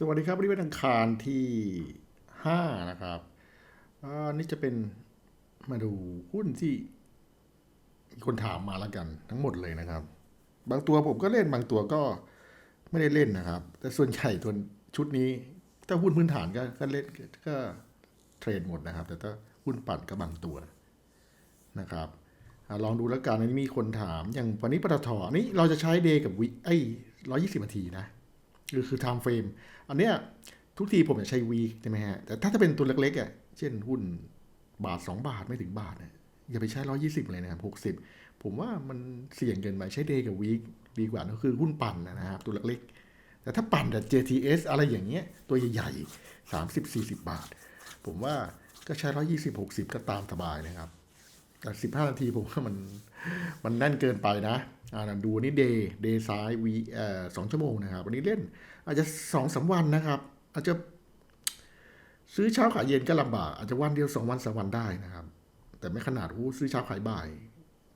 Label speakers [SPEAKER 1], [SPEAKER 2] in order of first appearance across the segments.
[SPEAKER 1] สวัสดีครับวันนี้เป็นอังคารที่ห้านะครับอ่านี่จะเป็นมาดูหุ้นที่มีคนถามมาแล้วกันทั้งหมดเลยนะครับ บางตัวผมก็เล่นบางตัวก็ไม่ได้เล่นนะครับ แต่ส่วนใหญ่ตัวชุดนี้ ถ้าหุ้นพื้นฐานก็ก็เล่นก็เทรดหมดนะครับ แต่ถ้าหุ้นปั่นก็บางตัวนะครับอลองดูแล้วกันอันนี้มีคนถามอย่างวันนี้ปตทอันนี้เราจะใช้เดย์กับวิไอ้ร้อยยี่สิบนาทีนะ คือคือ time frame อันเนี้ยทุกทีผมจะใช้วีคใช่ไหมฮะ แต่ถ้าจะเป็นตัวเล็กๆอะเช่นหุ้นบาท 2 บาทไม่ถึงบาทเนี่ยอย่าไปใช้ 120 เลยนะครับ 60 ผมว่ามันเสี่ยงเกินไปใช้เดย์กับวีคดีกว่าก็คือหุ้นปั่นนะครับตัวเล็กๆ แต่ถ้าปั่นแต่ JTS อะไรอย่างเงี้ยตัวใหญ่ๆ 30-40 บาท ผมว่าก็ใช้ 120 60 ก็ตามสบายนะครับ แต่15นาทีผมว่ามันมันแน่นเกินไปนะอ่าดูนนี้เดย์เดย์ซ้ายวีเอ่อสองชั่วโมงนะครับ วันนี้เล่น อาจจะสองสามวันนะครับ อาจจะ ซื้อเช้าขายเย็นก็ลำบากอาจจะวันเดียวสองวันสามวันได้นะครับ แต่ไม่ขนาดอู้ซื้อเช้าขายบ่าย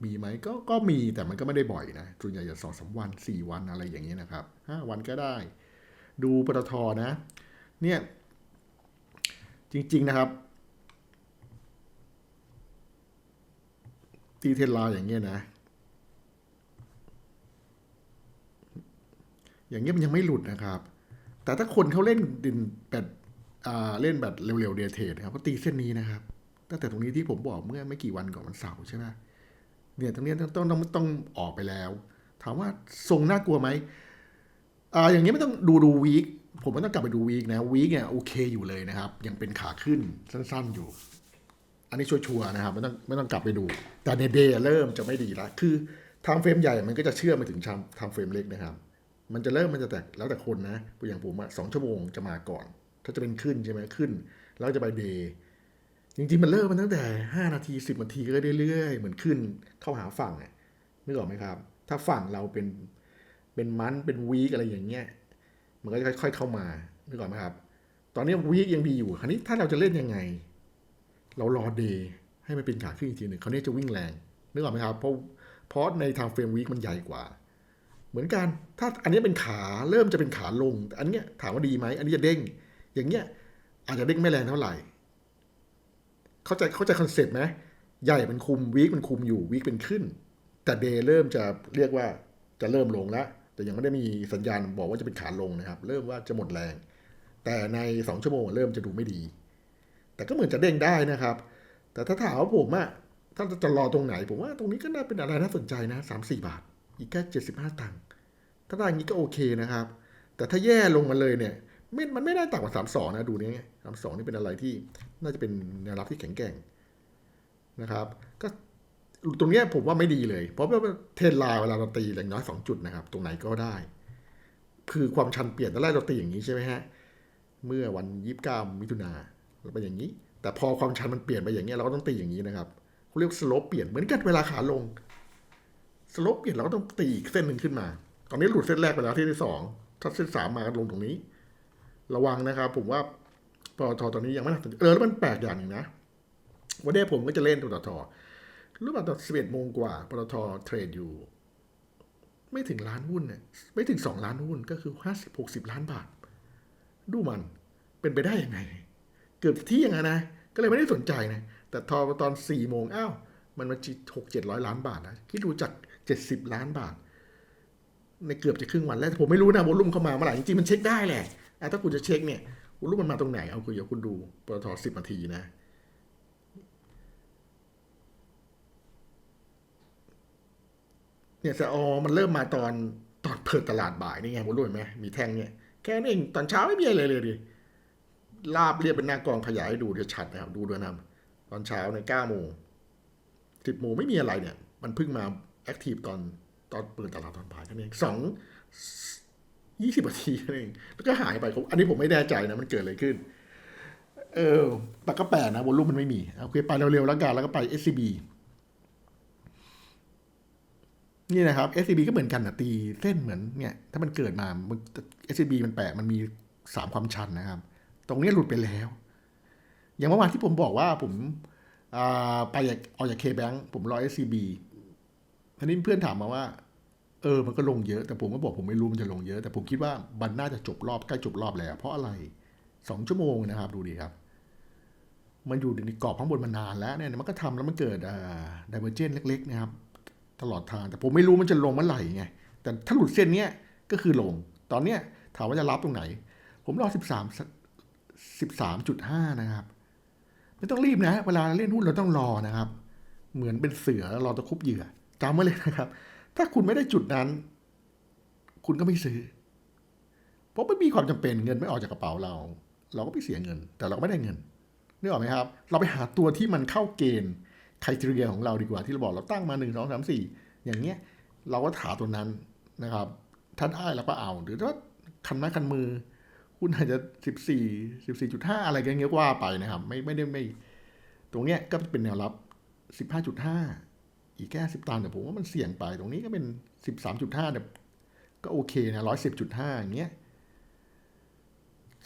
[SPEAKER 1] มีไหมก็ก็มีแต่มันก็ไม่ได้บ่อยนะส่วนใหญ่จะสองสามวันสี่วันอะไรอย่างเงี้ยนะครับห้าวันก็ได้ ดูปตทนะ เนี่ย จริง ๆ นะครับ ตีเทนลน์อย่างเงี้ยนะ อย่างเงี้ยมันยังไม่หลุดนะครับ แต่ถ้าคนเขาเล่นดินแบบอ่าเล่นแบบเร็วๆเดียเทนะครับก็ตีเส้นนี้นะครับตั้งแต่ตรงนี้ที่ผมบอกเมื่อไม่กี่วันก่อนวันเสาร์ใช่ไหมเนี่ยตรงเนี้ยต้องต้องต้องต้องออกไปแล้ว ถามว่าทรงน่ากลัวไหมอ่าอย่างเงี้ยไม่ต้องดูดูวีคผมไม่ต้องกลับไปดูวีคนะวีคเนี่ยโอเคอยู่เลยนะครับ ยังเป็นขาขึ้นสั้น ๆอยู่ อันนี้ชัวร์นะครับไม่ต้องไม่ต้องกลับไปดู แต่ในเดย์เริ่มจะไม่ดีละคือทางเฟรมใหญ่มันก็จะเชื่อมไปถึงทางเฟรมเล็กนะครับ มันจะเริ่มมันจะแตกแล้วแต่คนนะอย่างผมอะสองชั่วโมงจะมาก่อน ถ้าจะเป็นขึ้นใช่ไหมขึ้น แล้วจะไปเดย์จริงๆมันเริ่มมันตั้งแต่ห้านาทีสิบนาทีก็เรื่อยๆ เหมือนขึ้นเข้าหาฝั่งนึกออกไหมครับ ถ้าฝั่งเราเป็นเป็นมันเป็นวีกอะไรอย่างเงี้ยมันก็จะค่อยๆเข้ามานึกออกไหมครับ ตอนนี้วีกยังดีอยู่คราวนี้ถ้าเราจะเล่นยังไง เรารอเดย์ให้มันเป็นขาขึ้นอีกทีหนึ่งเขาวนี้จะวิ่งแรงนึกออกไหมครับเพราะเพราะในทางเฟรมวีคมันใหญ่กว่า เหมือนกันถ้าอันนี้เป็นขาเริ่มจะเป็นขาลงแต่อันเนี้ยถามว่าดีไหมอันนี้จะเด้ง อย่างเงี้ยอาจจะเด้งไม่แรงเท่าไหร่ เข้าใจเข้าใจคอนเซ็ปต์ไหมใหญ่เป็นคุมวีคเป็นคุมอยู่วีคเป็นขึ้น แต่เดย์เริ่มจะเรียกว่าจะเริ่มลงแล้วแต่ยังไม่ได้มีสัญญาณบอกว่าจะเป็นขาลงนะครับ เริ่มว่าจะหมดแรง แต่ในสองชั่วโมงเริ่มจะดูไม่ดี แต่ก็เหมือนจะเด้งได้นะครับ แต่ถ้าถามว่าผมอะถ้าจะรอตรงไหน ผมว่าตรงนี้ก็น่าเป็นอะไรน่าสนใจนะสามสี่บาท อีกแค่เจ็ดสิบห้าตังค์ถ้าได้อย่างนี้ก็โอเคนะครับ แต่ถ้าแย่ลงมาเลยเนี่ยม่มันไม่ได้ต่ำกว่าสามสองนะดูนี่สามสองนี่เป็นอะไรที่น่าจะเป็นแนวรับที่แข็งแกร่งนะครับ ก็ตรงนี้ผมว่าไม่ดีเลย เพราะว่าเทนลน์เวลาเราตีอย่างน้อยสองจุดนะครับ ตรงไหนก็ได้ คือความชันเปลี่ยนตอนแรกเราตีอย่างนี้ใช่ไหมฮะเมื่อวันยี่สิบเก้ามิถุนา เป็นอย่างนี้ แต่พอความชันมันเปลี่ยนไปอย่างเงี้เราก็ต้องตีอย่างนี้นะครับเขาเรียกสโลปเปลี่ยนเหมือนกันเวลาขาลงสโลปเปลี่ยนเราก็ต้องตีอีกเส้นหนึ่งขึ้นมา ตอนนี้หลุดเส้นแรกไปแล้วที่ที่สองถ้าเส้นสามมาลงตรงนี้ ระวังนะครับ ผมว่าปตทตอนนี้ยังไม่น่าสนใจเออแล้วมันแปลกอย่างหนึ่งนะวันนี้ผมก็จะเล่นปตทรู้ป่ะตอนสิบเอ็ดโมงกว่าปตทเทรดอยู่ ไม่ถึงล้านหุ้นเนี่ยไม่ถึงสองล้านหุ้นก็คือห้าสิบหกสิบล้านบาท ดูมันเป็นไปได้ยังไง เกือบเที่ยงนะ ก็เลยไม่ได้สนใจนะ แต่ทอตอนสี่โมงอ้าว มันมาจีหกเจ็ดร้อยล้านบาทนะ คิดดูจากเจ็ดสิบล้านบาท ในเกือบจะครึ่งวันแล้ว ผมไม่รู้นะวอลุ่มเข้ามาเมื่อไหร่จริงๆมันเช็คได้แหละอะถ้าคุณจะเช็คเนี่ยวอลุ่มมันมาตรงไหน เอาคุณเดี๋ยวคุณดูปตทสิบนาทีนะเนี่ยสอมันเริ่มมาตอนตอนเปิดตลาดบ่ายนี่ไงผมรู้เห็นไหมมีแท่งเนี่ย แค่นั้นเองตอนเช้าไม่มีอะไรเลยดิ ลาบเรียบเป็นหน้ากองขยายให้ดูเดี๋ยวชัดนะครับดูด้วยนะตอนเช้าในเก้าโมงสิบโมงไม่มีอะไรเนี่ย มันเพิ่งมาแอคทีฟตอนตอนเปิดตลาดตอนบ่ายแค่นั้นเองสองยี่สิบนาทีแค่นั้นเองแล้วก็หายไปอันนี้ผมไม่แน่ใจนะมันเกิดอะไรขึ้น เออปากก็แปลกนะวอลลุ่มมันไม่มีโอเคไปเร็วๆแล้วกันแล้วก็ไป SCB นี่นะครับ SCB ก็เหมือนกันนะตีเส้นเหมือนเนี่ย ถ้ามันเกิดมา SCB มันแปลกมันมีสามความชันนะครับ ตรงนี้หลุดไปแล้ว อย่างเมื่อวานที่ผมบอกว่าผมาไปเอาจากเคแบงผมรอ SCB ทีนี้เพื่อนถามมาว่า เออ มันก็ลงเยอะ แต่ผมก็บอกผมไม่รู้มันจะลงเยอะ แต่ผมคิดว่ามันน่าจะจบรอบใกล้จบรอบแล้ว เพราะอะไรสองชั่วโมงนะครับ ดูดีครับ มันอยู่ในกรอบข้างบนมานานแล้วเนี่ยมันก็ทำแล้วมันเกิดอ่าไดเวอร์เจนเล็ก ๆ นะครับ ตลอดทาง แต่ผมไม่รู้มันจะลงเมื่อไหร่ไง แต่ถ้าหลุดเส้นเนี้ยก็คือลง ตอนเนี้ยถามว่าจะรับตรงไหน ผมรอสิ บสามสิบสามจุดห้านะครับ ไม่ต้องรีบนะ เวลาเล่นหุ้นเราต้องรอนะครับ เหมือนเป็นเสือรอตะคุบเหยื่อจำไว้เลยนะครับ ถ้าคุณไม่ได้จุดนั้น คุณก็ไม่ซื้อ เพราะไม่มีความจำเป็นเงินไม่ออกจากกระเป๋าเรา เราก็ไปเสียเงิน แต่เราก็ไม่ได้เงินนึกออกไหมครับ เราไปหาตัวที่มันเข้าเกณฑ์ค r i ทีเรียของเราดีกว่าที่เราบอกเราตั้งมาหนึ่งสองสามสี่อย่างเงี้ย เราก็หาตัวนั้นนะครับถ้าได้เราก็เอา หรือถ้าคันไม้คันมือ คุณอาจจะสิบสี่สิบสี่จุดห้าอะไรกันเงี้ยกว่าไปนะครับ ไม่ไม่ได้ไม่ ตรงเนี้ยก็เป็นแนวรับสิบห้าจุดห้าอีกแค่สิบตันแต่ผมว่ามันเสี่ยงไป ตรงนี้ก็เป็นสิบสามจุดห้าเนี่ยก็โอเคนะร้อยสิบจุดห้าอย่างเงี้ย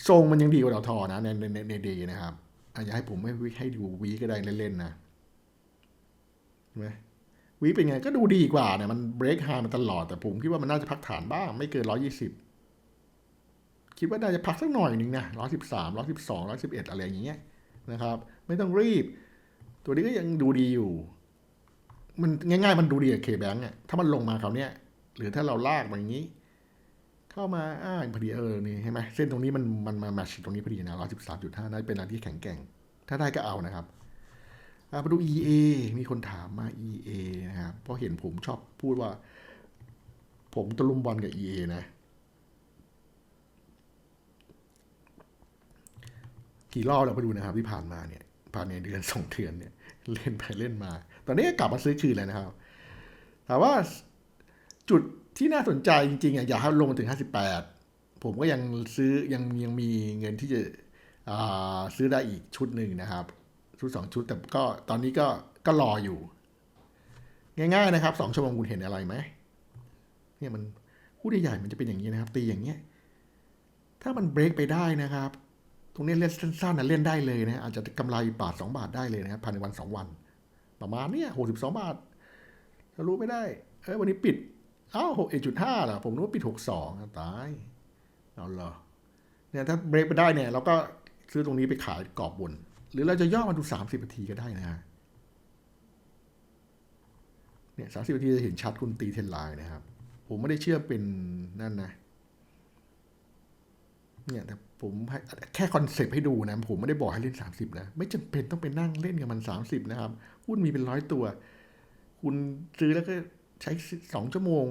[SPEAKER 1] ทรงมันยังดีกว่าดาวทอนะในในในเดย์นะครับอาจจะให้ผมไม่วิให้ดูวีก็ได้เล่นๆนะเห็นไหมวีเป็นไงก็ดูดีกว่าเนี่ยมันเบรกไฮมาตลอดแต่ผมคิดว่ามันน่าจะพักฐานบ้าง ไม่เกินร้อยี่สิบ คิดว่าน่าจะพักสักหน่อยหนึ่งนะร้อยสิบสามร้อยสิบสองร้อยสิบเอ็ดอะไรอย่างเงี้ยนะครับ ไม่ต้องรีบ ตัวนี้ก็ยังดูดีอยู่ มันง่ายๆ มันดูดีกับเคแบงค์อะถ้ามันลงมาเขาวเนี้ยหรือถ้าเราลากมาอย่างนี้ เข้ามาอ่าพอดีเออนี่เห็นไหมเส้นตรงนี้มันมันมาแมชตรงนี้พอดีนะร้อยสิบสามจุดห้าน่าจะเป็นอะไรที่แข็งแกร่ง ถ้าได้ก็เอานะครับมาดู EA มีคนถามมา EA นะครับเพราะเห็นผมชอบพูดว่า ผมตะลุมบอลกับ EA นะ กี่รอบเราไปดูนะครับ ที่ผ่านมาเนี่ยผ่านในเดือนสองเดือนเนี่ย เล่นไปเล่นมา ตอนนี้กลับมาซื้อคืนแล้วนะครับถามว่าจุดที่น่าสนใจจริงๆอะอยากให้ลงมาถึง 58 ผมก็ยังซื้อยังยังมีเงินที่จะซื้อได้อีกชุดหนึ่งนะครับ ชุดสองชุดแต่ก็ตอนนี้ก็ก็รออยู่ ง่ายๆนะครับสองชั่วโมงคุณเห็นอะไรไหมเนี่ยมันหุ้ใหญ่ๆมันจะเป็นอย่างนี้นะครับ ตีอย่างเงี้ยถ้ามันเบรกไปได้นะครับ ตรงนี้เล่นสั้นๆนะเล่นได้เลยนะอาจจะกำไรบาทสองบาทได้เลยนะภายในวันสองวัน ประมาณเนี้ยหกสิบสองบาทถ้ารู้ไม่ได้ เอ้ยวันนี้ปิดอ้าวหกเอ็ดจุดห้าล่ะ ผมนึกว่าปิดหกสองตายเอาเหรอเนี่ยถ้าเบรกไปได้เนี่ยเราก็ซื้อตรงนี้ไปขายกรอบบน หรือเราจะย่อมาดูสามสิบนาทีก็ได้นะฮะเนี่ยสามสิบนาทีจะเห็นชัดคุณตีเทนไลน์นะครับ ผมไม่ได้เชื่อเป็นนั่นนะ เนี่ยแต่ ผมแค่คอนเซปต์ให้ดูนะ ผมไม่ได้บอกให้เล่น 30 นะ ไม่จำเป็นต้องไปนั่งเล่นกับมัน 30 นะครับ หุ้นมีเป็นร้อยตัว คุณซื้อแล้วก็ใช้สองชั่วโมง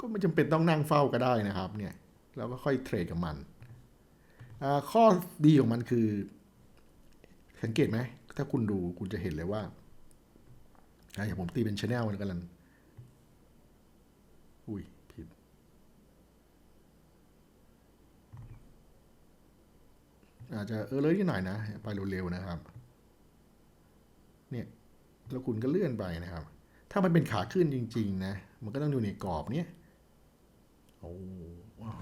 [SPEAKER 1] ก็ไม่จำเป็นต้องนั่งเฝ้าก็ได้นะครับ เนี่ยแล้วก็ค่อยเทรดกับมัน ข้อดีของมันคือ สังเกตไหม ถ้าคุณดูคุณจะเห็นเลยว่าอย่างผมตีเป็นชแนลมันกันอุ้ยผิด อาจจะเออเลยนิดหน่อยนะ ไปเร็วๆนะครับ เนี่ยแล้วคุณก็เลื่อนไปนะครับ ถ้ามันเป็นขาขึ้นจริง ๆ นะ มันก็ต้องอยู่ในกรอบเนี้ยโอ้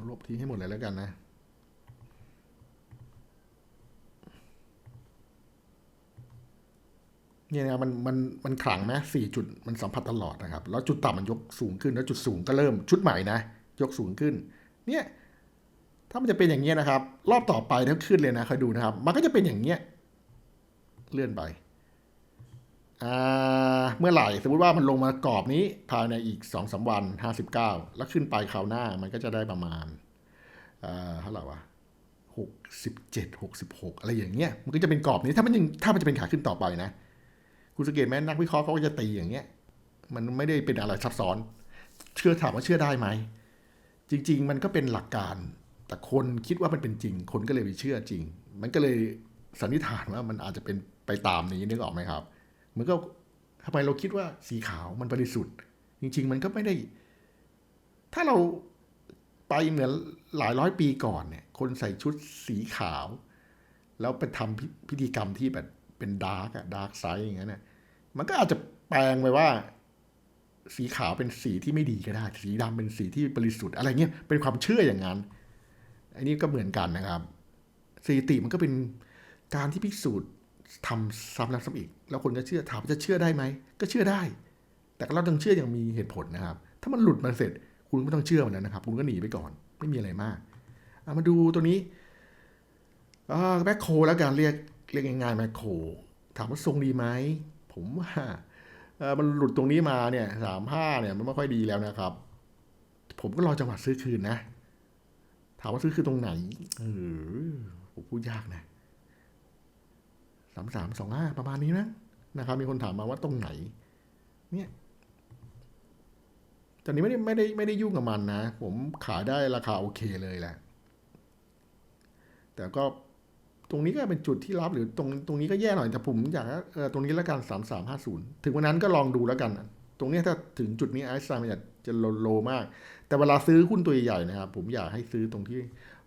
[SPEAKER 1] ลบทิ้งให้หมดเลยแล้วกันนะเนี่ยนะมันมันมันขลังไหมสี่จุดมันสัมผัสตลอดนะครับ แล้วจุดต่ำมันยกสูงขึ้นแล้วจุดสูงก็เริ่มชุดใหม่นะ ยกสูงขึ้น เนี่ย ถ้ามันจะเป็นอย่างเงี้ยนะครับ รอบต่อไปถ้าขึ้นเลยนะคอยดูนะครับ มันก็จะเป็นอย่างเงี้ยเลื่อนไปอ่าเมื่อไหร่สมมติว่ามันลงมากรอบนี้ภายในอีกสองสาวันห้าสิบเก้าแล้วขึ้นไปคราวหน้ามันก็จะได้ประมาณอ่าเท่าไหร่วะหกสิบเจ็ดหกสิบหกอะไรอย่างเงี้ยมันก็จะเป็นกรอบนี้ถ้ามันยังถ้ามันจะเป็นขาขึ้นต่อไปนะ คุณสังเกตไหมนักวิเคราะห์เขาก็จะตีอย่างเงี้ย มันไม่ได้เป็นอะไรซับซ้อน เชื่อถามว่าเชื่อได้ไหม จริง ๆ มันก็เป็นหลักการ แต่คนคิดว่ามันเป็นจริง คนก็เลยไปเชื่อจริง มันก็เลยสันนิษฐานว่ามันอาจจะเป็นไปตามนี้นึกออกไหมครับมือนก็ทำไมเราคิดว่าสีขาวมันบริสุทธิ์ จริง ๆ มันก็ไม่ได้ ถ้าเราไปเหมือนหลายร้อยปีก่อนเนี่ย คนใส่ชุดสีขาว แล้วไปทำพิพิธีกรรมที่แบบเป็นดาร์กอะดาร์กไซด์อย่างนั้นเนี่ยมันก็อาจจะแปลงไปว่า สีขาวเป็นสีที่ไม่ดีก็ได้ สีดำเป็นสีที่บริสุทธิ์อะไรเงี้ยเป็นความเชื่ออย่างนั้น อันนี้ก็เหมือนกันนะครับสถิติมันก็เป็นการที่พิสูจน์ทำซ้ำแล้วซ้ำอีก แล้วคนก็เชื่อถามว่าจะเชื่อได้ไหมก็เชื่อได้ แต่เราต้องเชื่ออย่างมีเหตุผลนะครับ ถ้ามันหลุดมาเสร็จ คุณไม่ต้องเชื่อมันนะครับ คุณก็หนีไปก่อน ไม่มีอะไรมากเอามาดูตัวนี้แบ็คโครแล้วกันเรียกเรียกง่ายๆแบ็คโคถามว่าทรงดีไหมผมว่ามันหลุดตรงนี้มาเนี่ยสามห้าเนี่ยมันไม่ค่อยดีแล้วนะครับ ผมก็รอจังหวะซื้อคืนนะ ถามว่าซื้อคืนตรงไหน เออผมพูดยากนะสามสามสองห้าประมาณนี้นะนะครับ มีคนถามมาว่าตรงไหน เนี่ยตอนนี้ไม่ได้ไม่ได้ไม่ได้ยุ่งกับมันนะ ผมขายได้ราคาโอเคเลยแหละ แต่ก็ตรงนี้ก็เป็นจุดที่รับหรือตรงตรงนี้ก็แย่หน่อยแต่ผมอยากให้เออตรงนี้แล้วกันสามสามห้าศูนย์ถึงวันนั้นก็ลองดูแล้วกัน ตรงเนี้ยถ้าถึงจุดนี้ไอซ์ไซน์มันจะ จะโลโลมาก แต่เวลาซื้อหุ้นตัวใหญ่ๆนะครับ ผมอยากให้ซื้อตรงที่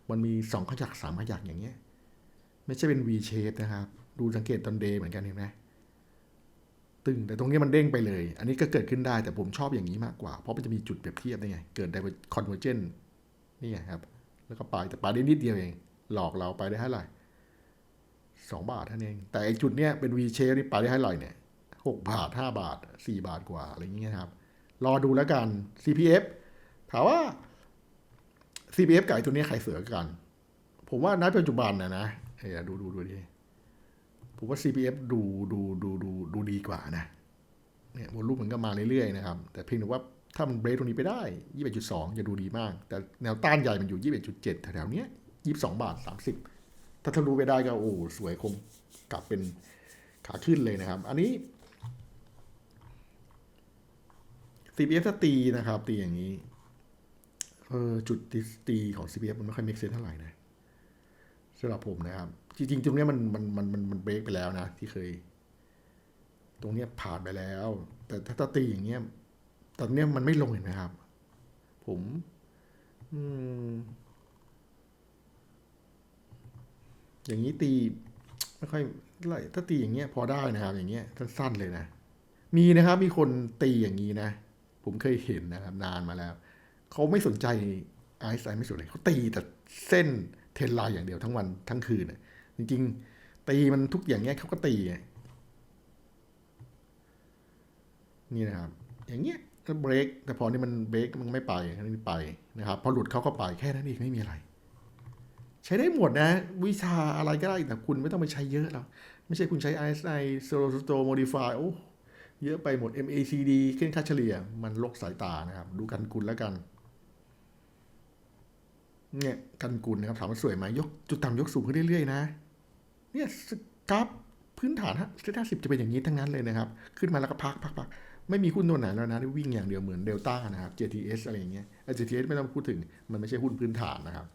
[SPEAKER 1] มันมีสองขยักสามขยักอย่างเงี้ย ไม่ใช่เป็น V shape นะครับ ดูสังเกตตอนเดย์เหมือนกันเห็นไหมตึงแต่ตรงนี้มันเด้งไปเลย อันนี้ก็เกิดขึ้นได้แต่ผมชอบอย่างนี้มากกว่า เพราะมันจะมีจุดเปรียบเทียบได้ไง เกิดได้คอนเวอร์เจนนี่ไงครับ แล้วก็ไปแต่ไปได้นิดเดียวเอง หลอกเราไปได้เท่าไหร่สองบาทเท่านั้นเอง แต่ไอจุดเนี้ยเป็น V shape นี่ไปได้เท่าไหร่เนี่ยหกบาทห้าบาทสี่บาทกว่าอะไรอย่างเงี้ยครับ รอดูแล้วกัน CPF ถามว่า CPF ไอ้ตัวนี้ใครเสือกัน ผมว่าณปัจจุบันนะนะเฮ้ยดูดูดูดิผมว่า CPF ดูดูดูดูดูดีกว่านะเนี่ยวอลลุ่มมันก็มาเรื่อยๆนะครับ แต่เพียงแต่ว่าถ้ามันเบรกตรงนี้ไปได้ 21.2 จะดูดีมาก แต่แนวต้านใหญ่มันอยู่ 21.7 แถวๆเนี้ย22 บาท 30 ถ้าทะลุไปได้ก็โอ้สวยคงกลับเป็นขาขึ้นเลยนะครับ อันนี้ CPF ถ้าตีนะครับ ตีอย่างนี้ เออจุดตีของ CPF มันไม่ค่อย make sense เท่าไหร่นะสำหรับผมนะครับ จริงๆ ตรงนี้มันมันมันมันมันเบรกไปแล้วนะ ที่เคย ตรงนี้ผ่านไปแล้ว แต่ถ้าถ้าตีอย่างเงี้ยตอนเนี้ยมันไม่ลงเห็นไหมครับ ผม อืม อย่างนี้ตีไม่ค่อยไรถ้าตีอย่างเงี้ยพอได้นะครับ อย่างเงี้ยสั้นๆเลยนะ มีนะครับ มีคนตีอย่างนี้นะ ผมเคยเห็นนะครับนานมาแล้ว เขาไม่สนใจไอซ์ไซน์ไม่สนเลยเขาตีแต่เส้นเทนไลน์อย่างเดียวทั้งวันทั้งคืนน่ะจริง ๆ ตีมันทุกอย่างเงี้ยเขาก็ตีไงนี่นะครับ อย่างเงี้ยก็เบรกแต่พอนี่มันเบรกมันไม่ไปอันนี้ไปนะครับ พอหลุดเขาก็ไปแค่นั้นเองไม่มีอะไร ใช้ได้หมดนะ วิชาอะไรก็ได้แต่คุณไม่ต้องไปใช้เยอะหรอกไม่ใช่คุณใช้ ISI Solo s t o Modify โอ้ เยอะไปหมด MACD ขึ้นค่าเฉลี่ย มันลกสายตานะครับ ดูกันกุลแล้วกัน เนี่ยกันกุลนะครับ ถามว่าสวยไหมยกจุดต่ำยกสูงขึ้นเรื่อยๆนะ เนี่ยกราฟพื้นฐานฮะเซ็ตห้าสิบจะเป็นอย่างนี้ทั้งนั้นเลยนะครับ ขึ้นมาแล้วก็พักพักพักไม่มีหุ้นตัวไหนแล้วนะที่วิ่งอย่างเดียวเหมือนเดลต้านะครับ JTS อะไรอย่างเงี้ย JTS ไม่ต้องพูดถึง มันไม่ใช่หุ้นพื้นฐานนะครับ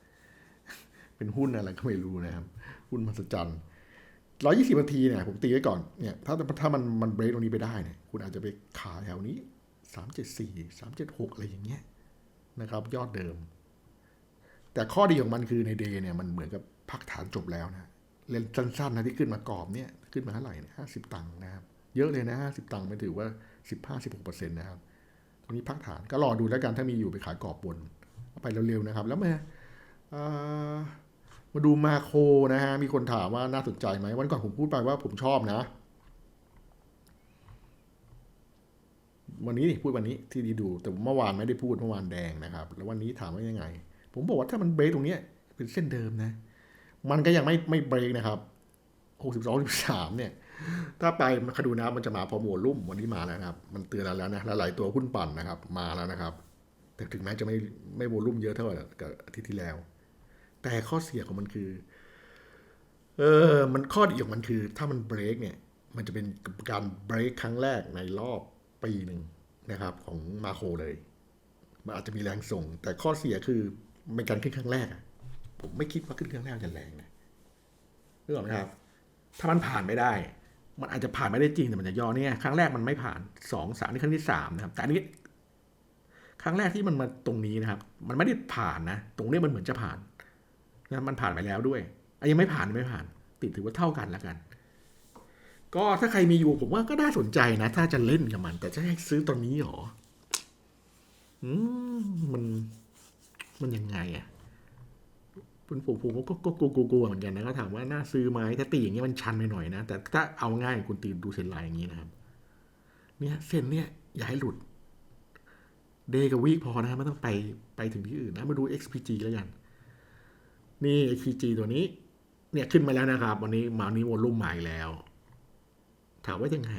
[SPEAKER 1] เป็นหุ้นอะไรก็ไม่รู้นะครับ หุ้นมหัศจรรย์ ร้อยี่สิบนาทีเนี่ยผมตีไว้ก่อนเนี่ยถ้าถ้ามันมันเบรกตรงนี้ไปได้เนี่ยคุณอาจจะไปขายแถวนี้สามเจ็ดสี่สามเจ็ดหกอะไรอย่างเงี้ยนะครับ ยอดเดิม แต่ข้อดีของมันคือในเดย์เนี่ยมันเหมือนกับพักฐานจบแล้วนะเล่นสั้นๆนะที่ขึ้นมากรอบเนี่ยขึ้นมาเท่าไหร่ห้าสิบตังค์นะครับ เยอะเลยนะห้าสิบตังค์ไม่ถือว่าสิบห้าสิบหกเปอร์เซ็นต์นะครับตรงนี้พักฐานก็รอดูแล้วกันถ้ามีอยู่ไปขายกรอบบนไปเร็วๆนะครับ แล้วมาเอ่อ มาดูมาโครนะฮะ มีคนถามว่าน่าสนใจไหม วันก่อนผมพูดไปว่าผมชอบนะ วันนี้นี่พูดวันนี้ที่ดีดู แต่เมื่อวานไม่ได้พูดเมื่อวานแดงนะครับ แล้ววันนี้ถามว่ายังไง ผมบอกว่าถ้ามันเบรกตรงเนี้ยเป็นเส้นเดิมนะ มันก็ยังไม่ไม่เบรกนะครับหกสิบสองสิบสามเนี่ย ถ้าไปมาคดูนะมันจะมาพอโมลุ่มวันนี้มาแล้วนะครับ มันเตือนเราแล้วนะหลายตัวหุ้นปั่นนะครับ มาแล้วนะครับ แต่ถึงแม้จะไม่ไม่โวลุ่มเยอะเท่ากับอาทิตย์ที่แล้ว แต่ข้อเสียของมันคือ เออ มันข้อดีของมันคือ ถ้ามันเบรกเนี่ย มันจะเป็นการเบรกครั้งแรกในรอบปีหนึ่งนะครับ ของมาโคเลย มันอาจจะมีแรงส่ง แต่ข้อเสียคือเป็นการขึ้นครั้งแรกผมไม่คิดว่าขึ้นครั้งแรกจะแรงนะนึกออกไหมครับ ถ้ามันผ่านไม่ได้ มันอาจจะผ่านไม่ได้จริงแต่มันจะย่อเนี่ย ครั้งแรกมันไม่ผ่านสองสามนี่ครั้งที่สามนะครับ แต่อันนี้ครั้งแรกที่มันมาตรงนี้นะครับ มันไม่ได้ผ่านนะ ตรงนี้มันเหมือนจะผ่าน นะมันผ่านไปแล้วด้วยอะยังไม่ผ่านไม่ผ่าน ติดถือว่าเท่ากันแล้วกัน ก็ถ้าใครมีอยู่ผมว่าก็น่าสนใจนะ ถ้าจะเล่นกับมัน แต่จะให้ซื้อตอนนี้หรออืมมันมันยังไงอะ่ะผมผมผมก็ก็กลัวๆเหมือนกันนะก็ถามว่าน่าซื้อไหมถ้าตีอย่างเงี้ยมันชันไปหน่อยนะ แต่ถ้าเอาง่ายคุณตีดูเส้นลายอย่างนี้นะครับ เนี่ยเส้นเนี่ยอย่าให้หลุด เดย์กับวีคพอนะไม่ต้องไปไปถึงที่อื่นนะมาดู XPG แล้วกัน นี่ XPG ตัวนี้ เนี่ยขึ้นมาแล้วนะครับ วันนี้มาวันนี้วอลลุ่มใหม่แล้ว ถามว่ายังไง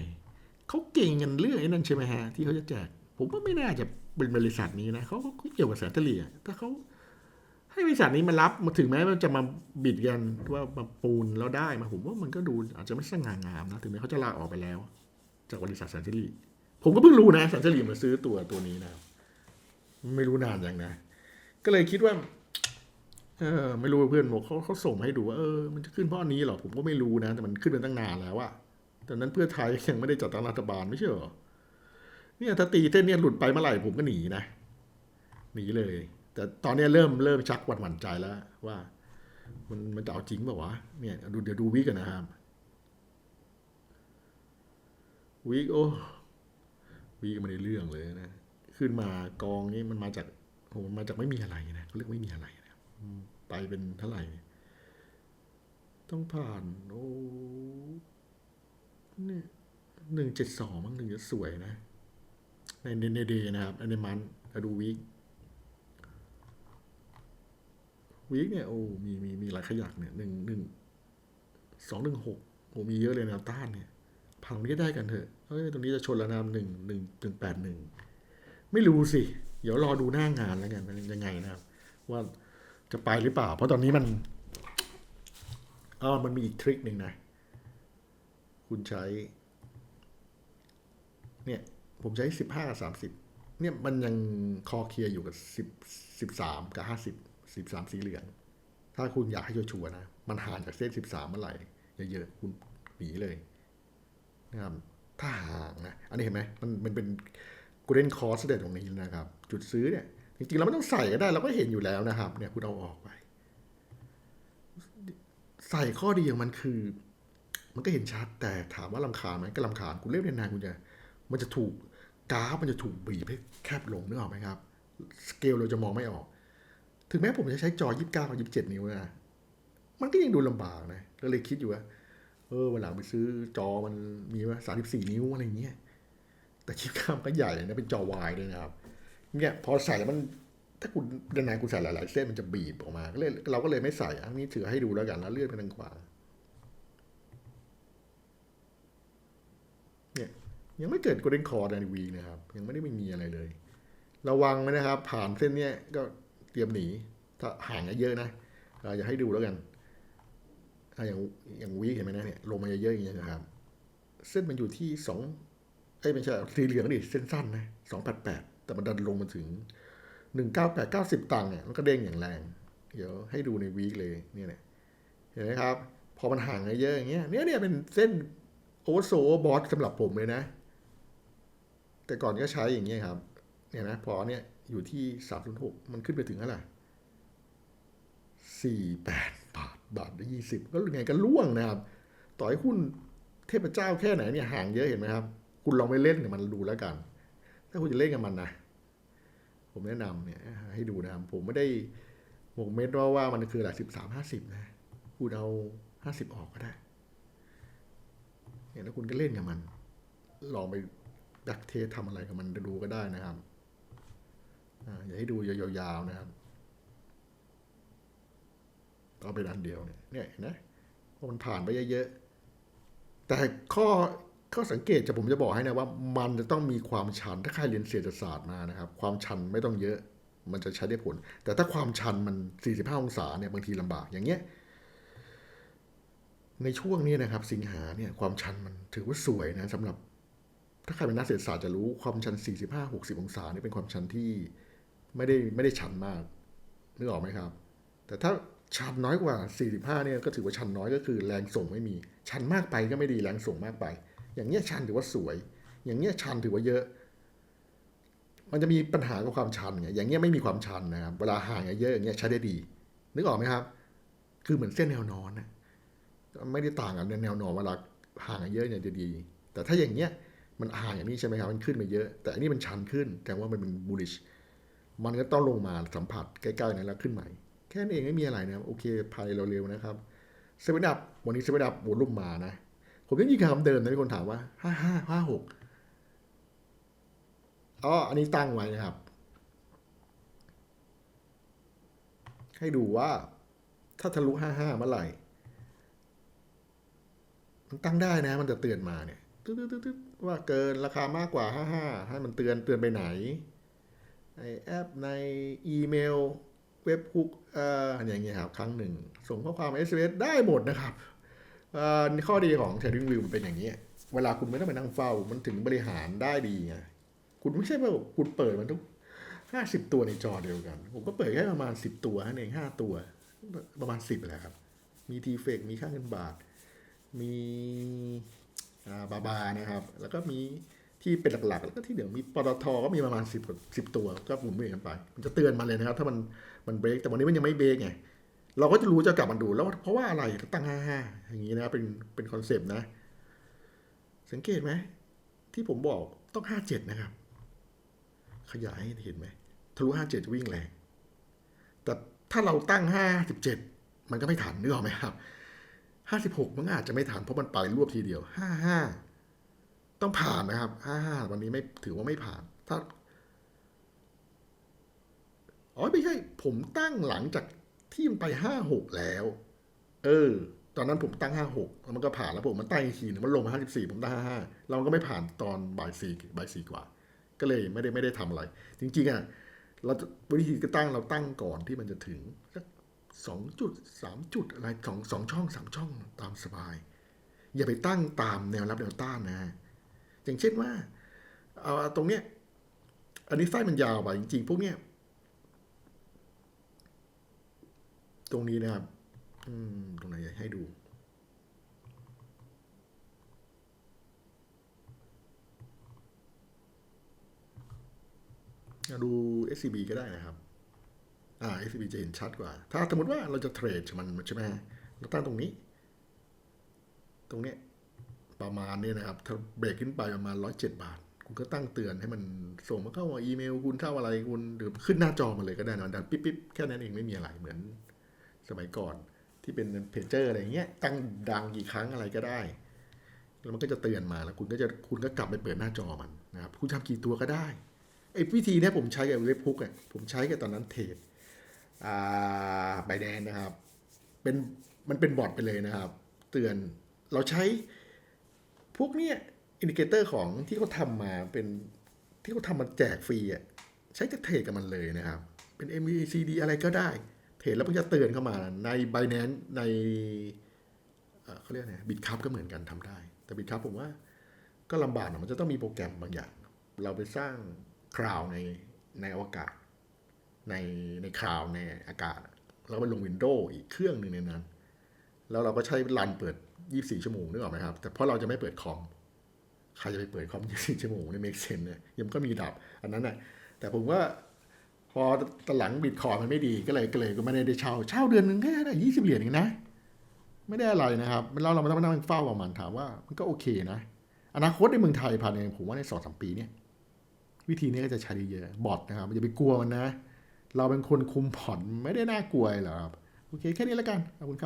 [SPEAKER 1] เขาเก่งกันเรื่องไอ้นั่นใช่ไหมฮะ ที่เขาจะแจก ผมว่าไม่น่าจะเป็นบริษัทนี้นะเขาเขาเกี่ยวกับแสนเฉลี่ยถ้าเขาให้บริษัทนี้มารับมาถึงแม้มันจะมาบิดกันว่ามาปูนแล้วได้มาผมว่ามันก็ดูอาจจะไม่สง่างามนะ ถึงแม้เขาจะลาออกไปแล้ว จากบริษัทแสนเฉลี่ยผมก็เพิ่งรู้นะแสนเฉลี่ยมาซื้อตัวตัวนี้นะ ไม่รู้นานยังนะ ก็เลยคิดว่า เออไม่รู้เพื่อนบอกเขาเขาส่งมาให้ดูว่าเออมันจะขึ้นเพราะอันนี้หรอผมก็ไม่รู้นะ แต่มันขึ้นมาตั้งนานแล้วอะแต่นั้นเพื่อไทยยังไม่ได้จัดตั้งรัฐบาลไม่ใช่หรอเนี่ยถ้าตีเส้นเนี่ยหลุดไปเมื่อไหร่ผมก็หนีนะหนีเลย แต่ตอนนี้เริ่มเริ่มชักหวั่นหวั่นใจแล้วว่า มันมันจะเอาจริงเปล่าวะเนี่ยดูเดี๋ยวดูวิกกันนะครับวิกโอ้วิกมันในเรื่องเลยนะ ขึ้นมากองนี้มันมาจากโหมันมาจากไม่มีอะไรนะเขาเรียกไม่มีอะไร ไปเป็นเท่าไหร่ ต้องผ่าน โอ้เนี่ยหนึ่งเจ็ดสองมั้งหนึ่งจะสวยนะ ในในในเดย์นะครับในมันอะดูวีควีคเนี่ยโอ้มีมีมีหลายขยักเนี่ยหนึ่งหนึ่งสองหนึ่งหกโอ้มีเยอะเลยแนวต้านเนี่ยพังนี้ได้กันเถอะเฮ้ยตรงนี้จะชนระนามหนึ่งหนึ่งถึงแปดหนึ่งไม่รู้สิ เดี๋ยวรอดูหน้างานแล้วกันยังไงนะครับ ว่า จะไปหรือเปล่า เพราะตอนนี้มันอ๋อมันมีอีกทริคหนึ่งนะ คุณใช้ เนี่ย ผมใช้สิบห้ากับสามสิบเนี่ยมันยังคอเคลียร์อยู่กับสิบสิบสามกับห้าสิบสิบสามสีเหลือง ถ้าคุณอยากให้ชัวร์นะ มันห่างจากเส้นสิบสามเมื่อไหร่เยอะๆคุณหนีเลยนะครับถ้าห่างนะ อันนี้เห็นไหมมันมันเป็นกูเดนคอร์สเด็ดตรงนี้นะครับ จุดซื้อเนี่ย จริงๆเราไม่ต้องใส่ก็ได้เราก็เห็นอยู่แล้วนะครับ เนี่ยคุณเอาออกไป ใส่ข้อดีของมันคือ มันก็เห็นชัดแต่ถามว่าลำคาญไหมก็ลำคาญคุณเล่นนานๆคุณจะ มันจะถูกกราฟมันจะถูกบีบให้แคบลงนึกออกไหมครับ สเกลเราจะมองไม่ออก ถึงแม้ผมจะใช้จอ 29กับ27 นิ้วนะมันก็ยังดูลำบากนะก็เลยคิดอยู่ว่าเออวันหลังไปซื้อจอมันมีว่า34นิ้วอะไรเงี้ย แต่คลิปข้ามก็ใหญ่เลยนะ เป็นจอวายด้วยนะครับ เนี่ยพอใส่แล้วมันถ้าคุณนานคุณใส่หลาย ๆ เส้นมันจะบีบออกมาก็เลยเราก็เลยไม่ใส่อันนี้ถือให้ดูแล้วกันแล้วเลื่อนไปทางขวาเนี่ยยังไม่เกิดโกลเด้นคอร์ดในวีนะครับ ยังไม่ได้ไม่มีอะไรเลย ระวังไว้นะครับ ผ่านเส้นเนี้ยก็เตรียมหนี ถ้าห่างเยอะนะเอ่ออย่าให้ดูแล้วกันอะอย่างอย่างวีเห็นไหมนะเนี่ยลงมาเยอะๆอย่างเงี้ยนะครับ เส้นมันอยู่ที่สองเอ้ยไม่ใช่สีเหลืองดิเส้นสั้นนะสองแปดแปด แต่มันดันลงมาถึงหนึ่งเก้าแปดเก้าสิบตังค์เนี่ยมันก็เด้งอย่างแรง เดี๋ยวให้ดูในวีคเลยเนี่ยเนี่ยเห็นไหมครับ พอมันห่างเยอะอย่างเงี้ยเนี่ยเนี่ยเป็นเส้นโอเวอร์โซบอสสำหรับผมเลยนะ แต่ก่อนก็ใช้อย่างเงี้ยครับ เนี่ยนะพอเนี่ยอยู่ที่สามหกมันขึ้นไปถึงเท่าไหร่สี่แปดบาทบาทละยี่สิบก็ยังไงก็ล่วงนะครับ ต่อให้หุ้นเทพเจ้าแค่ไหนเนี่ยห่างเยอะเห็นไหมครับ คุณลองไปเล่นกับมันดูแล้วกัน ถ้าคุณจะเล่นกับมันนะ ผมแนะนำเนี่ย ให้ดูนะครับ ผมไม่ได้หมกเม็ดว่าว่ามันคือหลักสิบสามห้าสิบนะ คุณเอาห้าสิบออกก็ได้เนี่ยแล้วคุณก็เล่นกับมัน ลองไปดักเทสทำอะไรกับมันดูก็ได้นะครับอ่าอย่าให้ดูยาวๆนะครับก็เป็นอันเดียวเนี่ยเนี่ยเห็นไหมพอมันผ่านไปเยอะๆแต่ข้อ ข้อสังเกตจะผมจะบอกให้นะว่า มันจะต้องมีความชันถ้าใครเรียนเศรษฐศาสตร์มานะครับ ความชันไม่ต้องเยอะ มันจะใช้ได้ผล แต่ถ้าความชันมัน 45 องศาเนี่ยบางทีลำบากอย่างเงี้ยในช่วงนี้นะครับ สิงหาเนี่ยความชันมันถือว่าสวยนะสำหรับ ถ้าใครเป็นนักเศรษฐศาสตร์จะรู้ความชัน 45-60 องศานี่เป็นความชันที่ไม่ได้ไม่ได้ชันมากนึกออกไหมครับ แต่ถ้าชันน้อยกว่า 45 เนี่ยก็ถือว่าชันน้อยก็คือแรงส่งไม่มี ชันมากไปก็ไม่ดีแรงส่งมากไป อย่างเงี้ยชันถือว่าสวย อย่างเงี้ยชันถือว่าเยอะ มันจะมีปัญหากับความชันไงอย่างเงี้ยไม่มีความชันนะครับเวลาห่างเยอะอย่างเงี้ยใช้ได้ดี นึกออกไหมครับ คือเหมือนเส้นแนวนอนนะไม่ได้ต่างกันแนวนอนเวลาห่างกันเยอะเนี่ยจะดี แต่ถ้าอย่างเงี้ยมันห่างอย่างนี้ใช่ไหมครับมันขึ้นมาเยอะ แต่อันนี้มันชันขึ้นแต่ว่ามันเป็น bullish มันก็ต้องลงมาสัมผัสใกล้ๆนั้นแล้วขึ้นใหม่ แค่นี้นเองไม่มีอะไรนะโอเคภายเร็วๆนะครับเซเว่นดับวันนี้เซเว่นดับวอลุ่มมานะ ผมยังยืนคำเดิมนะมีคนถามว่าห้าห้าห้าหกอ๋ออันนี้ตั้งไว้นะครับ ให้ดูว่า ถ้าทะลุห้าห้าเมื่อไหร่ มันตั้งได้นะ มันจะเตือนมาเนี่ยตึ๊ดตึ๊ดว่าเกินราคามากกว่าห้าห้าให้มันเตือนเตือนไปไหนในแอปในอีเมลเว็บคุกอ่าอย่างเงี้ยครับ ครั้งหนึ่ง ส่งข้อความ s อ s ได้หมดนะครับ ข้อดีของ Trading View มันเป็นอย่างนี้ เวลาคุณไม่ต้องไปนั่งเฝ้า มันถึงบริหารได้ดีไงคุณไม่ใช่ว่าคุณเปิดมันทุกห้าสิบตัวในจอเดียวกัน ผมก็เปิดแค่ประมาณสิบตัวนั่นเองห้าตัว ประมาณสิบแหละครับ มีทีเฟกมีค่าเงินบาท มีบาบานะครับ แล้วก็มีที่เป็นหลักๆ แล้วก็ที่เดี๋ยวมีปตทก็มีประมาณสิบสิบตัว ก็หมุนเวียนกันไป มันจะเตือนมาเลยนะครับ ถ้ามันมันเบรกแต่วันนี้มันยังไม่เบรกไง เราก็จะรู้จะกลับมาดูแล้วเพราะว่าอะไรตั้งห้าห้าอย่างนี้นะเป็นเป็นคอนเซปต์นะ สังเกตไหมที่ผมบอกต้องห้าเจ็ดนะครับ ขยายให้เห็นไหมทะลุห้าเจ็ดจะวิ่งแรงแต่ถ้าเราตั้งห้าสิบเจ็ดมันก็ไม่ทันนึกออกไหมครับห้าสิบหกมันอาจจะไม่ทันเพราะมันไปรวบทีเดียวห้าห้าต้องผ่านนะครับห้าห้าวันนี้ไม่ถือว่าไม่ผ่าน ถ้าอ๋อไม่ใช่ ผมตั้งหลังจาก ที่มันไปห้าหกแล้ว เออ ตอนนั้นผมตั้งห้าหกแล้วมันก็ผ่านแล้วผมมันตั้งอีกทีนึงมันลงมาห้าสิบสี่ผมตั้งห้าห้าเราก็ไม่ผ่านตอนบ่ายสี่บ่ายสี่กว่า ก็เลยไม่ได้ไม่ได้ทำอะไร จริงๆอะเราวิธีก็ตั้งเราตั้งก่อนที่มันจะถึงสักสองจุดสามจุดอะไรสองสองช่องสามช่องตามสบาย อย่าไปตั้งตามแนวรับแนวต้านนะ อย่างเช่นว่า เอาตรงเนี้ยอันนี้ไส้มันยาวไปจริงๆ พวกเนี้ย ตรงนี้นะครับ อืม ตรงไหนให้ดู ดู SCB ก็ได้นะครับ อ่า SCB จะเห็นชัดกว่า ถ้าสมมติว่าเราจะเทรดมันใช่ไหมเราตั้งตรงนี้ ตรงเนี้ยประมาณเนี้นะครับ ถ้าเบรกขึ้นไปประมาณร้อยเจ็ดบาท คุณก็ตั้งเตือนให้มันส่งมาเข้าอีเมล คุณเข้าอะไรคุณหรือขึ้นหน้าจอมาเลยก็ได้นะดันปิ๊บปิ๊บแค่นั้นเองไม่มีอะไรเหมือน สมัยก่อนที่เป็นเพจเจอร์อะไรเงี้ยตั้งดังกี่ครั้งอะไรก็ได้ แล้วมันก็จะเตือนมาแล้วคุณก็จะคุณก็กลับไปเปิดหน้าจอมันนะครับคุณทำกี่ตัวก็ได้ไอ้วิธีนี้ผมใช้กับเว็บพุกอะผมใช้กับตอนนั้นเทรดอ่าใบแดนนะครับ เป็นมันเป็นบอทไปเลยนะครับ เตือนเราใช้พวกเนี้ยอินดิเคเตอร์ของที่เขาทำมาเป็นที่เขาทำมาแจกฟรีอะใช้จะเทรดกับมันเลยนะครับ เป็น MACD อะไรก็ได้ เทรดแล้วมันจะเตือนเข้ามาใน b บ n a n c e ในเขาเรียกไงบิตคัพก็เหมือนกันทำได้ แต่บิตคัพผมว่าก็ลำบากน่อยมันจะต้องมีโปรแกรมบางอย่าง เราไปสร้างคลาวในในอวกาศ ในในคลาวในอากาศแล้วไปลงวินโดว์อีกเครื่องหนึ่งในนั้น แล้วเราก็ใช้รันเปิด 24 ชั่วโมงนึกออกไหมครับ แต่เพราะเราจะไม่เปิดคอมใครจะไปเปิดคอม 24 ชั่วโมงในเมกเซนเนี่ยยังก็มีดับ อันนั้นน่ะแต่ผมว่า อตหลังบิตคอยมันไม่ดีก็เลยก็เลยก็ไม่ได้เช่า เช่าเดือนหนึ่งแค่ได้ยี่สิบเหรียญเองนะ ไม่ได้อะไรนะครับเราเราไม่ต้องมานั่งเฝ้ากับมันถามว่ามันก็โอเคนะอนาคตในเมืองไทยภายในผมว่าในสองสามปีเนี่ยวิธีนี้ก็จะใช้ได้เยอะบอทนะครับอย่าไปกลัวมันนะ เราเป็นคนคุมผ่อนไม่ได้น่ากลัวหรอกครับ โอเค แค่นี้แล้วกันขอบคุณครับ